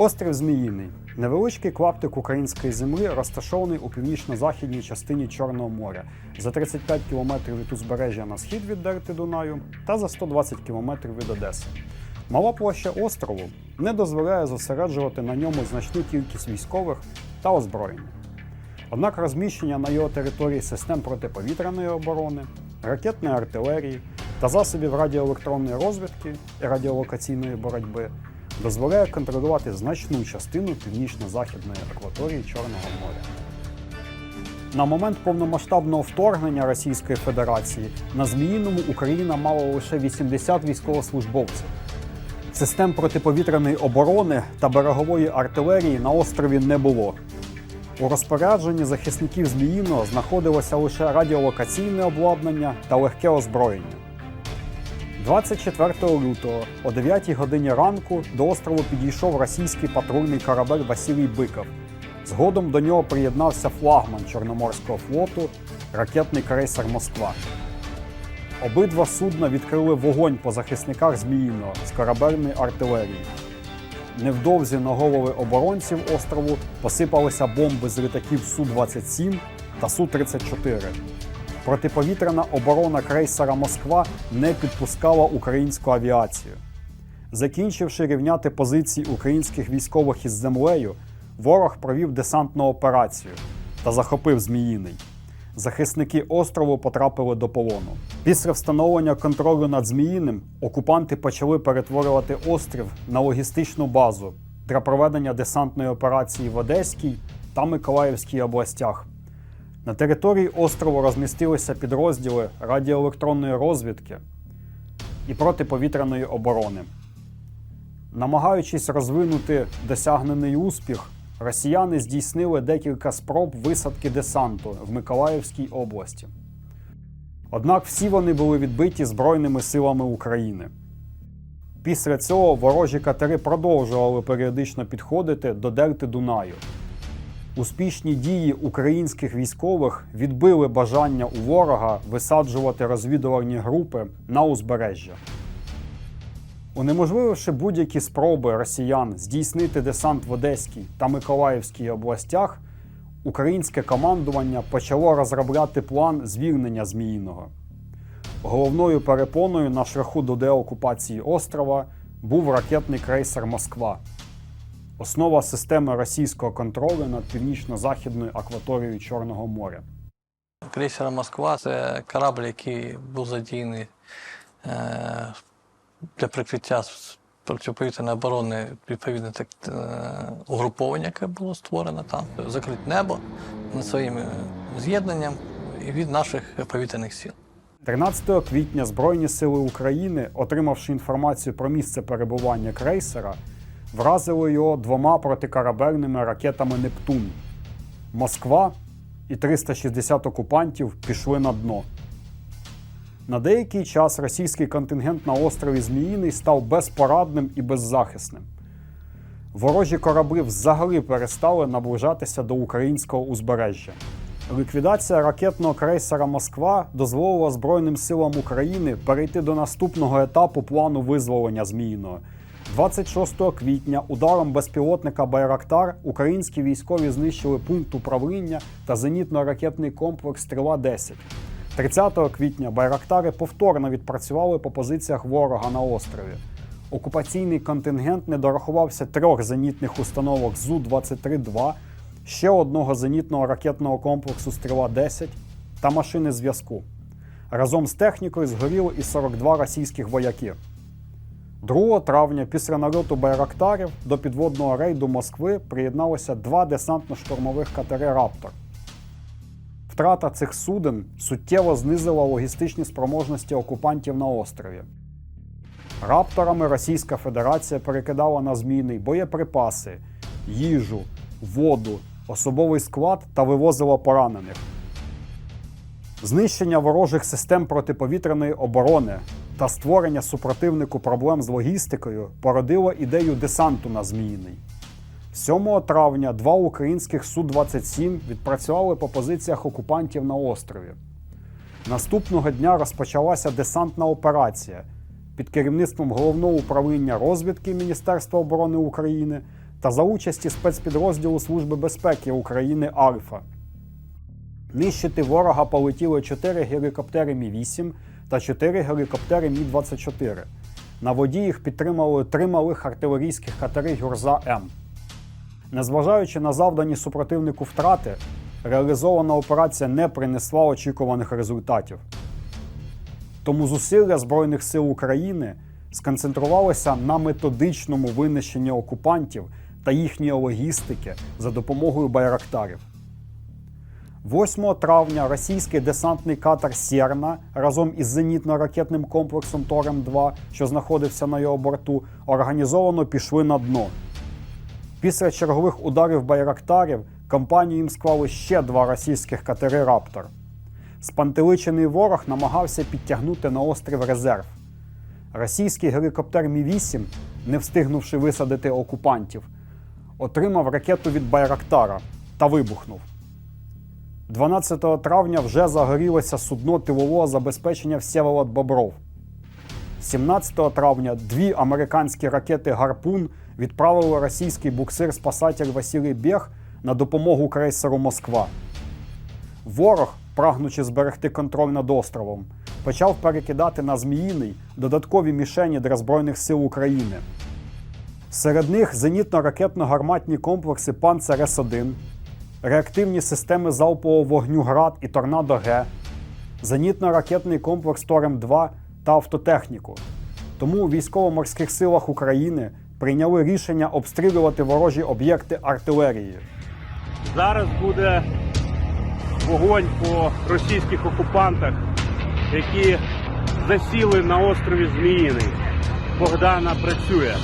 Острів Зміїний невеличкий клаптик української землі, розташований у північно-західній частині Чорного моря, за 35 кілометрів від узбережжя на схід від Дельти Дунаю та за 120 кілометрів від Одеси. Мала площа острову не дозволяє зосереджувати на ньому значну кількість військових та озброєння. Однак розміщення на його території систем протиповітряної оборони, ракетної артилерії та засобів радіоелектронної розвідки і радіолокаційної боротьби дозволяє контролювати значну частину північно-західної акваторії Чорного моря. На момент повномасштабного вторгнення Російської Федерації на Зміїному Україна мала лише 80 військовослужбовців. Систем протиповітряної оборони та берегової артилерії на острові не було. У розпорядженні захисників Зміїного знаходилося лише радіолокаційне обладнання та легке озброєння. 24 лютого о 9 годині ранку до острову підійшов російський патрульний корабель Василій Биков. Згодом до нього приєднався флагман Чорноморського флоту ракетний крейсер Москва. Обидва судна відкрили вогонь по захисниках Зміїного з корабельної артилерії. Невдовзі на голови оборонців острову посипалися бомби з літаків Су-27 та Су-34. Протиповітряна оборона крейсера Москва не підпускала українську авіацію. Закінчивши рівняти позиції українських військових із землею, ворог провів десантну операцію та захопив Зміїний. Захисники острову потрапили до полону. Після встановлення контролю над Зміїним окупанти почали перетворювати острів на логістичну базу для проведення десантної операції в Одеській та Миколаївській областях. На території острову розмістилися підрозділи радіоелектронної розвідки і протиповітряної оборони. Намагаючись розвинути досягнений успіх, росіяни здійснили декілька спроб висадки десанту в Миколаївській області. Однак всі вони були відбиті Збройними силами України. Після цього ворожі катери продовжували періодично підходити до дельти Дунаю. Успішні дії українських військових відбили бажання у ворога висаджувати розвідувальні групи на узбережжя. Унеможлививши будь-які спроби росіян здійснити десант в Одеській та Миколаївській областях, українське командування почало розробляти план звільнення Зміїного. Головною перепоною на шляху до деокупації острова був ракетний крейсер Москва, основа системи російського контролю над північно-західною акваторією Чорного моря. Крейсер Москва це корабль, який був задіяний е, для прикриття протиповітряної оборони відповідне так, е, угруповання, яке було створено там, закрити небо над своїм е, з'єднанням і від наших повітряних сил. 13 квітня Збройні сили України, отримавши інформацію про місце перебування крейсера, вразили його двома протикорабельними ракетами Нептун. Москва і 360 окупантів пішли на дно. На деякий час російський контингент на острові Зміїний став безпорадним і беззахисним. Ворожі кораблі взагалі перестали наближатися до українського узбережжя. Ліквідація ракетного крейсера Москва дозволила Збройним силам України перейти до наступного етапу плану визволення Зміїного. 26 квітня ударом безпілотника Байрактар українські військові знищили пункт управління та зенітно-ракетний комплекс Стріла 10 30 квітня Байрактари повторно відпрацювали по позиціях ворога на острові. Окупаційний контингент не дорахувався трьох зенітних установок ЗУ-23-2, ще одного зенітного ракетного комплексу Стріла-10 та машини зв'язку. Разом з технікою згоріли і 42 російських вояки. 2 травня після нальоту Байрактарів до підводного рейду Москви приєдналося два десантно-штурмових катери Раптор. Втрата цих суден суттєво знизила логістичні спроможності окупантів на острові. Рапторами Російська Федерація перекидала на зміни боєприпаси, їжу, воду, особовий склад та вивозила поранених. Знищення ворожих систем протиповітряної оборони та створення супротивнику проблем з логістикою породило ідею десанту на Зміїний. 7 травня два українських Су-27 відпрацювали по позиціях окупантів на острові. Наступного дня розпочалася десантна операція під керівництвом головного управління розвідки Міністерства оборони України та за участі спецпідрозділу Служби безпеки України Альфа. Нищити ворога полетіли 4 гелікоптери Мі-8 та 4 гелікоптери Мі-24. На воді їх підтримали три малих артилерійських катери Гюрза М. Незважаючи на завдані супротивнику втрати, реалізована операція не принесла очікуваних результатів. Тому зусилля Збройних сил України сконцентрувалися на методичному винищенні окупантів та їхньої логістики за допомогою байрактарів. 8 травня російський десантний катер Сєрна разом із зенітно-ракетним комплексом Торем-2, що знаходився на його борту, організовано пішли на дно. Після чергових ударів байрактарів компанію їм склали ще два російських катери Раптор. Спантеличений ворог намагався підтягнути на острів резерв. Російський гелікоптер Мі-8, не встигнувши висадити окупантів, отримав ракету від Байрактара та вибухнув. 12 травня вже загорілося судно тилового забезпечення Всеволод Бобров. 17 травня дві американські ракети Гарпун відправили російський буксир-спасатель Василій Бєг на допомогу крейсеру Москва. Ворог, прагнучи зберегти контроль над островом, почав перекидати на Зміїний додаткові мішені для Збройних сил України. Серед них зенітно-ракетно-гарматні комплекси Панцер С-1, реактивні системи залпового вогню ГРАД і Торнадо Г, зенітно-ракетний комплекс Торем-2 та автотехніку. Тому у військово-морських силах України прийняли рішення обстрілювати ворожі об'єкти артилерією. Зараз буде вогонь по російських окупантах, які засіли на острові Зміїний. Богдана працює.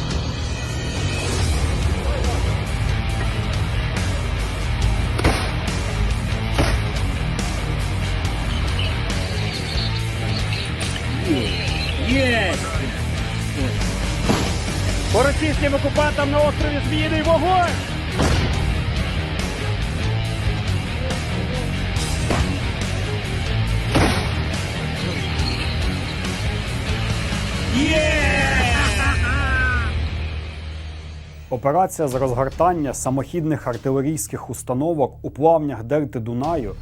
Російським окупантам на острові Зміїний вогонь! Операція з розгортання самохідних артилерійських установок у плавнях Дельти Дунаю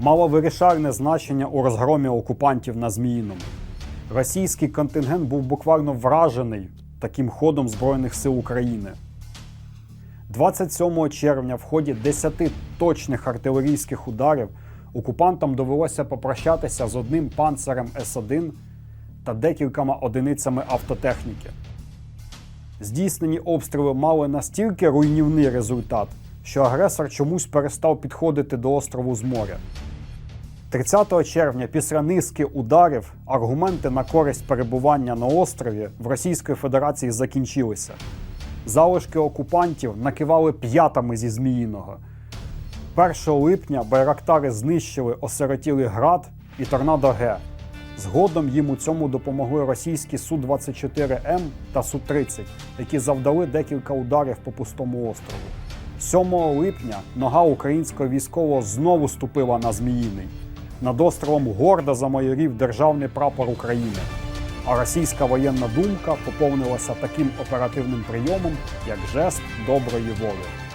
мала вирішальне значення у розгромі окупантів на Зміїному. Російський контингент був буквально вражений таким ходом Збройних сил України. 27 червня в ході 10 точних артилерійських ударів окупантам довелося попрощатися з одним панцерем С-1 та декількома одиницями автотехніки. Здійснені обстріли мали настільки руйнівний результат, що агресор чомусь перестав підходити до острову з моря. 30 червня, після низки ударів, аргументи на користь перебування на острові в Російської Федерації закінчилися. Залишки окупантів накивали п'ятами зі Зміїного. 1 липня байрактари знищили осиротілий град і торнадо Г. Згодом їм у цьому допомогли російські Су-24М та Су-30, які завдали декілька ударів по пустому острову. 7 липня нога українського військового знову ступила на Зміїний. Над островом гордо замайорів державний прапор України. А російська воєнна думка поповнилася таким оперативним прийомом, як жест доброї волі.